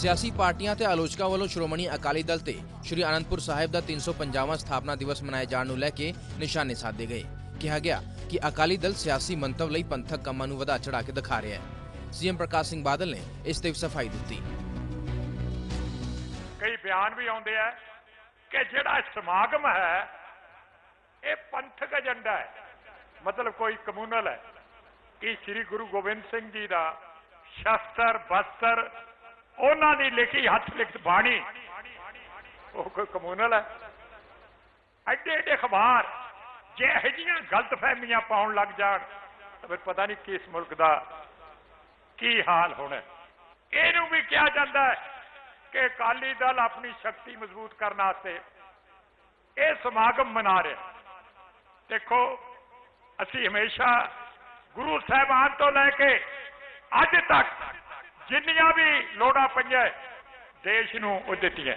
ਸਿਆਸੀ ਪਾਰਟੀਆਂ ਤੇ ਆਲੋਚਕਾਂ ਵੱਲੋਂ ਸ਼੍ਰੋਮਣੀ ਅਕਾਲੀ ਦਲ ਤੇ ਸ਼੍ਰੀ ਅਨੰਦਪੁਰ ਸਾਹਿਬ ਦਾ 350ਵਾਂ ਸਥਾਪਨਾ ਦਿਵਸ ਮਨਾਏ ਜਾਣ ਨੂੰ ਲੈ ਕੇ ਨਿਸ਼ਾਨੇ ਸਾਧੇ ਗਏ। ਕਿਹਾ ਗਿਆ ਕਿ ਅਕਾਲੀ ਦਲ ਸਿਆਸੀ ਮੰਤਵ ਲਈ ਪੰਥਕ ਕੰਮਾਂ ਨੂੰ ਵਧਾ ਚੜਾ ਕੇ ਦਿਖਾ ਰਿਹਾ ਹੈ। ਸੀਐਮ ਪ੍ਰਕਾਸ਼ ਸਿੰਘ ਬਾਦਲ ਨੇ ਇਸ ਤੇ ਸਫ਼ਾਈ ਦਿੱਤੀ। ਕਈ ਬਿਆਨ ਵੀ ਆਉਂਦੇ ਆ ਕਿ ਜਿਹੜਾ ਸਮਾਗਮ ਹੈ, ਇਹ ਪੰਥਕ ਏਜੰਡਾ ਹੈ। ਮਤਲਬ ਕੋਈ ਕਮਿਊਨਲ ਹੈ। ਕਿ ਸ੍ਰੀ ਗੁਰੂ ਗੋਬਿੰਦ ਸਿੰਘ ਜੀ ਦਾ ਸ਼ਸਤਰ ਬਸਤਰ ਉਹਨਾਂ ਦੀ ਲਿਖੀ ਹੱਥ ਲਿਖਤ ਬਾਣੀ। ਉਹ ਕੋਈ ਕਮੂਨਲ ਹੈ। ਐਡੇ ਐਡੇ ਅਖਬਾਰ, ਜੇ ਇਹੋ ਜਿਹੀਆਂ ਗਲਤਫਹਿਮੀਆਂ ਪਾਉਣ ਲੱਗ ਜਾਣ, ਤਾਂ ਫਿਰ ਪਤਾ ਨਹੀਂ ਕਿਸ ਮੁਲਕ ਦਾ ਕੀ ਹਾਲ ਹੋਣਾ ਇਹਨੂੰ ਵੀ ਕਿਹਾ ਜਾਂਦਾ ਹੈ ਕਿ ਅਕਾਲੀ ਦਲ ਆਪਣੀ ਸ਼ਕਤੀ ਮਜ਼ਬੂਤ ਕਰਨ ਵਾਸਤੇ ਇਹ ਸਮਾਗਮ ਮਨਾ ਰਿਹਾ ਦੇਖੋ, ਅਸੀਂ ਹਮੇਸ਼ਾ ਗੁਰੂ ਸਾਹਿਬਾਨ ਤੋਂ ਲੈ ਕੇ ਅੱਜ ਤੱਕ ਜਿੰਨੀਆਂ ਵੀ ਲੋੜਾਂ ਪਈਆਂ ਦੇਸ਼ ਨੂੰ ਉਹ ਦਿੱਤੀਆਂ।